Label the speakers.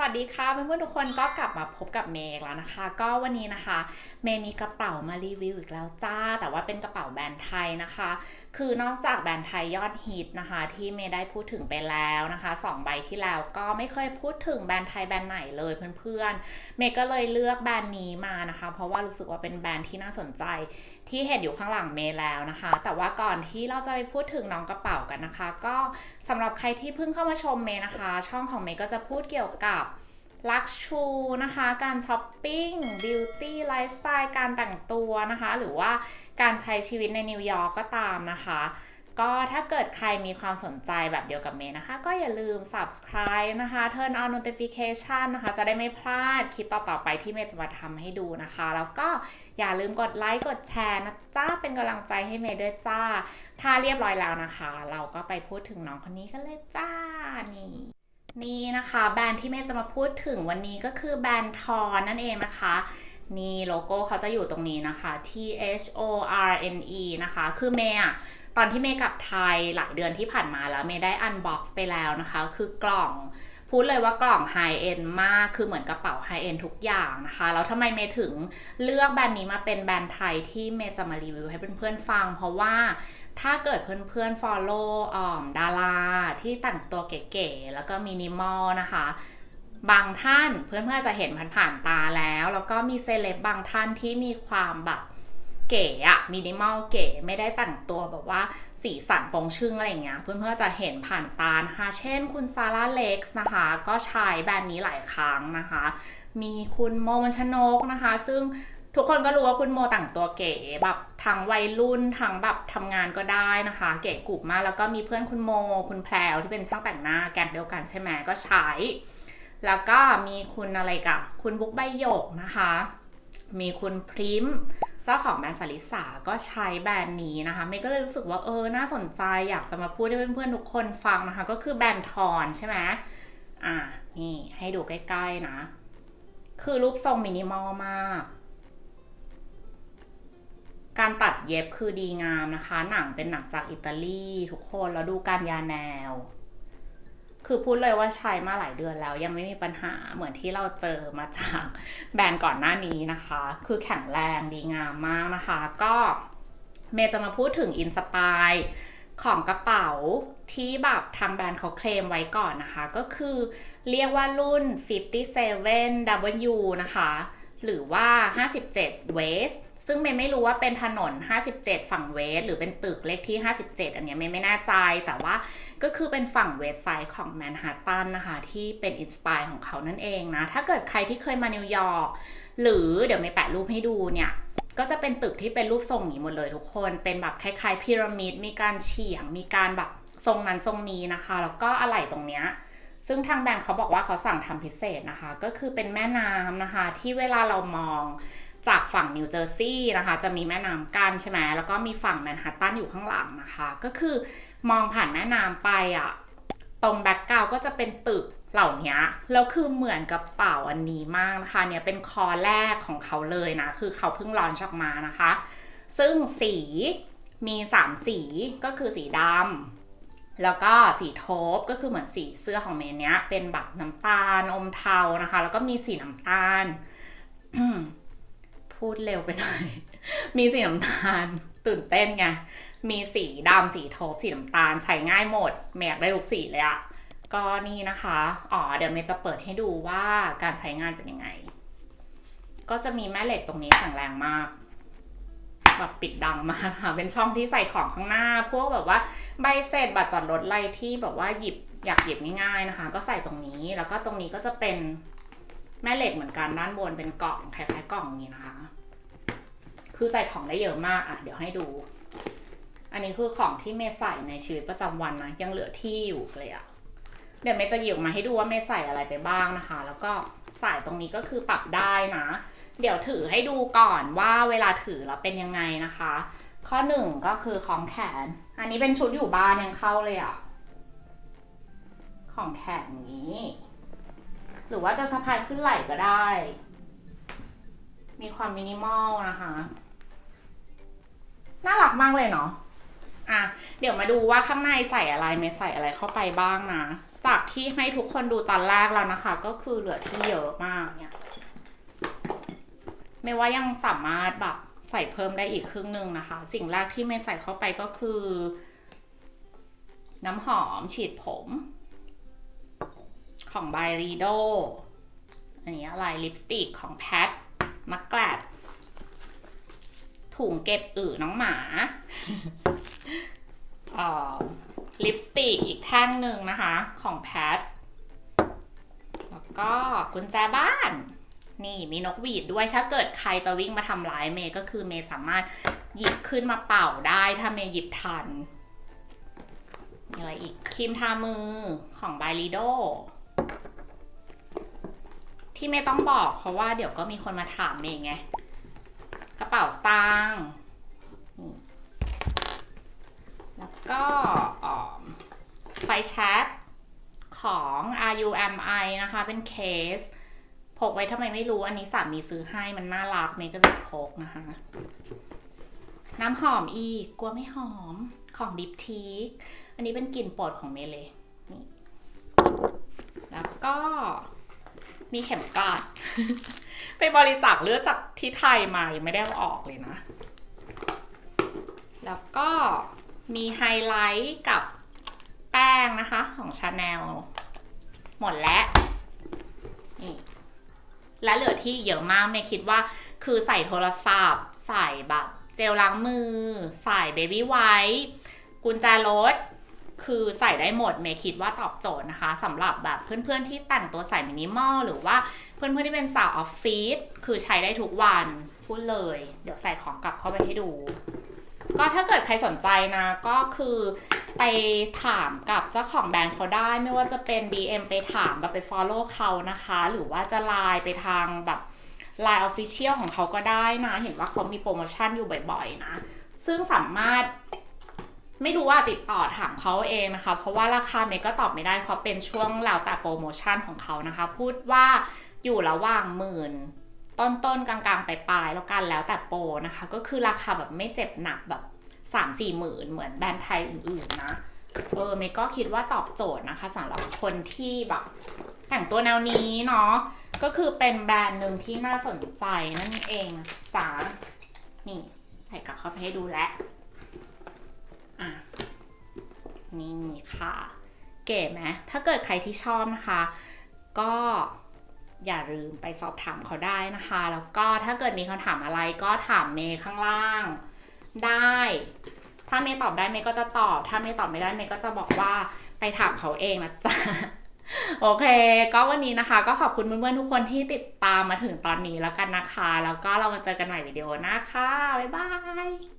Speaker 1: สวัสดีค่ะเพื่อนๆทุกคนก็กลับมาพบกับเมย์อีกแล้วนะคะ ก็วันนี้นะคะ เมย์มีกระเป๋ามารีวิวอีกแล้วจ้า แต่ว่าเป็นกระเป๋าแบรนด์ไทยนะคะ คือนอกจากแบรนด์ไทยยอดฮิตนะคะ ที่เมย์ได้พูดถึงไปแล้วนะคะสองใบที่แล้วก็ไม่เคยพูดถึงแบรนด์ไทยแบรนด์ไหนเลยเพื่อนๆเมย์ก็เลยเลือกแบรนด์นี้มานะคะ เพราะว่ารู้สึกว่าเป็นแบรนด์ที่น่าสนใจ ที่เห็นอยู่ข้างหลังเมย์แล้วนะคะ แต่ว่าก่อนที่เราจะไปพูดถึงน้องกระเป๋ากันนะคะ ก็สำหรับใครที่เพิ่งเข้ามาชมเมย์นะคะ ช่องของเมย์ก็จะพูดเกี่ยวกับลักชูนะคะ การช้อปปิ้ง บิวตี้ ไลฟ์สไตล์ การแต่งตัวนะคะ หรือว่าการใช้ชีวิตในนิวยอร์กก็ตามนะคะ ก็ถ้าเกิดใครมีความสนใจแบบเดียวกับเมย์นะคะ ก็อย่าลืม subscribe นะคะ turn on notification นะคะ จะได้ไม่พลาดคลิปต่อๆไปที่เมย์จะมาทำให้ดูนะคะ แล้วก็อย่าลืมกดไลค์กดแชร์นะจ้าเป็นกำลังใจให้เมย์ด้วยจ้า ถ้าเรียบร้อยแล้วนะคะ เราก็ไปพูดถึงน้องคนนี้กันเลยจ้านี่นี่นะคะแบรนด์ที่เมย์จะมาพูดถึงวันนี้ก็คือแบรนด์ทอนนั่นเองนะคะนี่โลโก้เขาจะอยู่ตรงนี้นะคะ T H O R N E นะคะ คือเมย์อะ ตอนที่เมย์กลับไทยหลายเดือนที่ผ่านมาแล้วเมย์ได้อันบ็อกซ์ไปแล้วนะคะ คือกล่องพูดเลยว่ากล่องไฮเอ็นมาก คือเหมือนกระเป๋าไฮเอ็นทุกอย่างนะคะ แล้วทำไมเมย์ถึงเลือกแบรนด์นี้มาเป็นแบรนด์ไทยที่เมย์จะมารีวิวให้เพื่อนๆฟัง เพราะว่าถ้าเกิดเพื่อนๆ follow ออมดาราที่แต่งตัวเก๋ๆ แล้วก็มินิมอลนะคะ บางท่านเพื่อนๆจะเห็นผ่านๆตาแล้ว แล้วก็มีเซเลบบางท่านที่มีความแบบ เก๋อะมินิมอลเก๋ไม่ได้แต่งตัวแบบว่าสีสันฟงชึ่งอะไรอย่างเงี้ยเพื่อนๆจะเห็นผ่านตานะคะ เช่นคุณซาร่าเล็กซ์นะคะ ก็ใช้แบรนด์นี้หลายครั้งนะคะ มีคุณโมมันชนกนะคะ ซึ่งทุกคนก็รู้ว่าคุณโมแต่งตัวเก๋แบบทั้งวัยรุ่นทั้งแบบทำงานก็ได้นะคะ เก๋กุบมากแล้วก็มีเพื่อนคุณโม คุณแพรวที่เป็นช่างแต่งหน้าแกนเดียวกันใช่ไหมก็ใช้ แล้วก็มีคุณอะไรกับคุณบุ๊กใบหยกนะคะ มีคุณพริม เจ้าของแบรนด์สาริสาก็ใช้แบรนด์นี้นะคะเมย์ก็เลยรู้สึกว่าเออน่าสนใจอยากจะมาพูดให้เพื่อนๆทุกคนฟังนะคะ ก็คือแบรนด์ทอนใช่ไหมอ่านี่ให้ดูใกล้ๆนะ คือรูปทรงมินิมอลมากการตัดเย็บคือดีงามนะคะ หนังเป็นหนังจากอิตาลีทุกคน แล้วดูการยาแนว คือพูดเลยว่าใช้มาหลายเดือนแล้ว ยังไม่มีปัญหาเหมือนที่เราเจอมาจากแบรนด์ก่อนหน้านี้นะคะ คือแข็งแรงดีงามมากนะคะ ก็เมย์จะมาพูดถึงอินสปายของกระเป๋าที่แบบทางแบรนด์เขาเคลมไว้ก่อนนะคะ ก็คือเรียกว่ารุ่น 57W นะคะ หรือว่า 57 West ซึ่งเมย์ไม่รู้ว่าเป็นถนน 57 ฝั่งเวส หรือเป็นตึกเลขที่ 57 อันเนี้ยเมย์ไม่แน่ใจ แต่ว่าก็คือเป็นฝั่งเวสไซด์ของแมนฮัตตันนะคะ ที่เป็นอินสปายของเขานั่นเองนะ ถ้าเกิดใครที่เคยมานิวยอร์กหรือเดี๋ยวเมย์แปะรูปให้ดูเนี่ยก็จะเป็นตึกที่เป็นรูปทรงนี้หมดเลยทุกคน เป็นแบบคล้ายๆพีระมิด มีการเฉียง มีการแบบทรงนั้นทรงนี้นะคะ แล้วก็อะไหล่ตรงเนี้ย ซึ่งทางแบรนด์เขาบอกว่าเขาสั่งทำพิเศษนะคะ ก็คือเป็นแม่น้ำนะคะ ที่เวลาเรามอง จากฝั่งนิวเจอร์ซีย์นะคะ จะมีแม่น้ำกั้นใช่ไหมแล้วก็มีฝั่งแมนฮัตตันอยู่ข้างหลังนะคะ ก็คือมองผ่านแม่น้ำไปอะตรงแบ็กกราวก็จะเป็นตึกเหล่านี้แล้วคือเหมือนกับเป๋าอันนี้มากนะคะเนี่ยเป็นคอแรกของเขาเลยนะ คือเขาเพิ่งลอนช์ออกมานะคะ ซึ่งสีมี 3 สีก็คือสีดำแล้วก็สีโทปก็คือเหมือนสีเสื้อของเมนเนี้ย เป็นแบบน้ำตาลอมเทานะคะ แล้วก็มีสีน้ำตาล พูดเร็วไปหน่อย มีสีน้ำตาล ตื่นเต้นไง มีสีดำสีโทปสีน้ำตาลใช้ง่ายหมดเมกได้ทุกสีเลยอะก็นี่นะคะ อ๋อ เดี๋ยวเมย์จะเปิดให้ดูว่าการใช้งานเป็นยังไง ก็จะมีแม่เหล็กตรงนี้แข็งแรงมากแบบปิดดังมากค่ะ เป็นช่องที่ใส่ของข้างหน้า พวกแบบว่าใบเสร็จบัตรจอดรถอะไรที่แบบว่าหยิบอยากหยิบง่ายๆนะคะ ก็ใส่ตรงนี้ แล้วก็ตรงนี้ก็จะเป็น แม่เหล็กเหมือนกันด้านบนเป็นกล่องคล้ายๆกล่องนี้นะคะ คือใส่ของได้เยอะมากอะเดี๋ยวให้ดู อันนี้คือของที่เมย์ใส่ในชีวิตประจำวันนะยังเหลือที่อยู่เลยอะเดี๋ยวเมย์จะหยิบมาให้ดูว่าเมย์ใส่อะไรไปบ้างนะคะ แล้วก็ใส่ตรงนี้ก็คือปรับได้นะ เดี๋ยวถือให้ดูก่อนว่าเวลาถือแล้วเป็นยังไงนะคะ ข้อหนึ่งก็คือของแขน อันนี้เป็นชุดอยู่บ้านยังเข้าเลยอะของแขนอย่างนี้ หรือว่าจะสะพายขึ้นไหล่ก็ได้ มีความมินิมอลนะคะ น่ารักมากเลยเนาะอะเดี๋ยวมาดูว่าข้างในใส่อะไรเมย์ใส่อะไรเข้าไปบ้างนะ จากที่ให้ทุกคนดูตอนแรกแล้วนะคะ ก็คือเหลือที่เยอะมากเนี่ย ไม่ว่ายังสามารถแบบใส่เพิ่มได้อีกครึ่งหนึ่งนะคะ สิ่งแรกที่เมย์ใส่เข้าไปก็คือ น้ำหอมฉีดผม ของ by Rido อันนี้อะไรลิปสติกของแพทมักแกลดถุงเก็บอึน้องหมาเอ่อลิปสติกอีกแท่งหนึ่งนะคะ ของแพท แล้วก็กุญแจบ้าน นี่มีนกหวีดด้วยถ้าเกิดใครจะวิ่งมาทำร้ายเมย์ก็คือเมย์สามารถหยิบขึ้นมาเป่าได้ถ้าเมย์หยิบทันมีอะไรอีกครีมทามือของบ y ลิโด ที่ไม่ต้องบอก เพราะว่าเดี๋ยวก็มีคนมาถามเมย์ไง กระเป๋าสตางค์นี่แล้วก็อ่อมไฟแชทของ RUMI นะคะ เป็นเคส พกไว้ทำไมไม่รู้ อันนี้สามีซื้อให้มันน่ารักเมย์ก็เลยพกนะคะ น้ำหอมอีก กลัวไม่หอม ของดิปทีกอันนี้เป็นกลิ่นโปรดของเมย์เลยนี่ แล้วก็ มีเข็มกลัดไปบริจาคเลือดจากที่ไทยมายังไม่ได้เอาออกเลยนะ แล้วก็มีไฮไลท์กับแป้งนะคะของชาแนลหมดแล้วนี่และเหลือที่เยอะมากเมย์คิดว่าคือใส่โทรศัพท์ ใส่แบบ เจลล้างมือ ใส่เบบี้ไวท์กุญแจรถ คือใส่ได้หมดเมย์คิดว่าตอบโจทย์นะคะสำหรับแบบเพื่อนๆที่แต่งตัวใส่มินิมอลหรือว่าเพื่อนๆที่เป็นสาวออฟฟิศคือใช้ได้ทุกวันพูดเลย เดี๋ยวใส่ของกลับเข้าไปให้ดู ก็ถ้าเกิดใครสนใจนะ ก็คือไปถามกับเจ้าของแบรนด์เขาได้ไม่ว่าจะเป็น DM ไปถามแบบไป follow เขานะคะ หรือว่าจะไลน์ไปทางแบบ Line Official ของเขาก็ได้นะ เห็นว่าเขามีโปรโมชั่นอยู่บ่อยๆนะ ซึ่งสามารถ ไม่รู้ว่าติดต่อถามเขาเองนะคะ เพราะว่าราคาเมก็ตอบไม่ได้เพราะเป็นช่วงแล้วแต่โปรโมชั่นของเขานะคะ พูดว่าอยู่ระหว่างหมื่นต้นต้นๆกลางๆปลายๆแล้วกันแล้วแต่โปรนะคะ ก็คือราคาแบบไม่เจ็บหนักแบบสามสี่หมื่นเหมือนแบรนด์ไทยอื่นๆนะเออเมก็คิดว่าตอบโจทย์นะคะสำหรับคนที่แบบแต่งตัวแนวนี้เนาะก็คือเป็นแบรนด์หนึ่งที่น่าสนใจนั่นเองจ้านี่ใส่กลับเข้าไปให้ดูแล้ว นี่ค่ะ เก๋ไหมถ้าเกิดใครที่ชอบนะคะ ก็อย่าลืมไปสอบถามเขาได้นะคะ แล้วก็ถ้าเกิดมีคำถามอะไรก็ถามเมย์ข้างล่างได้ ถ้าเมย์ตอบได้เมย์ก็จะตอบ ถ้าเมย์ตอบไม่ได้เมย์ก็จะบอกว่าไปถามเขาเองนะจ๊ะโอเค ก็วันนี้นะคะ ก็ขอบคุณเพื่อนๆทุกคนที่ติดตามมาถึงตอนนี้แล้วกันนะคะ แล้วก็เรามาเจอกันใหม่วิดีโอหน้าค่ะ บ๊ายบาย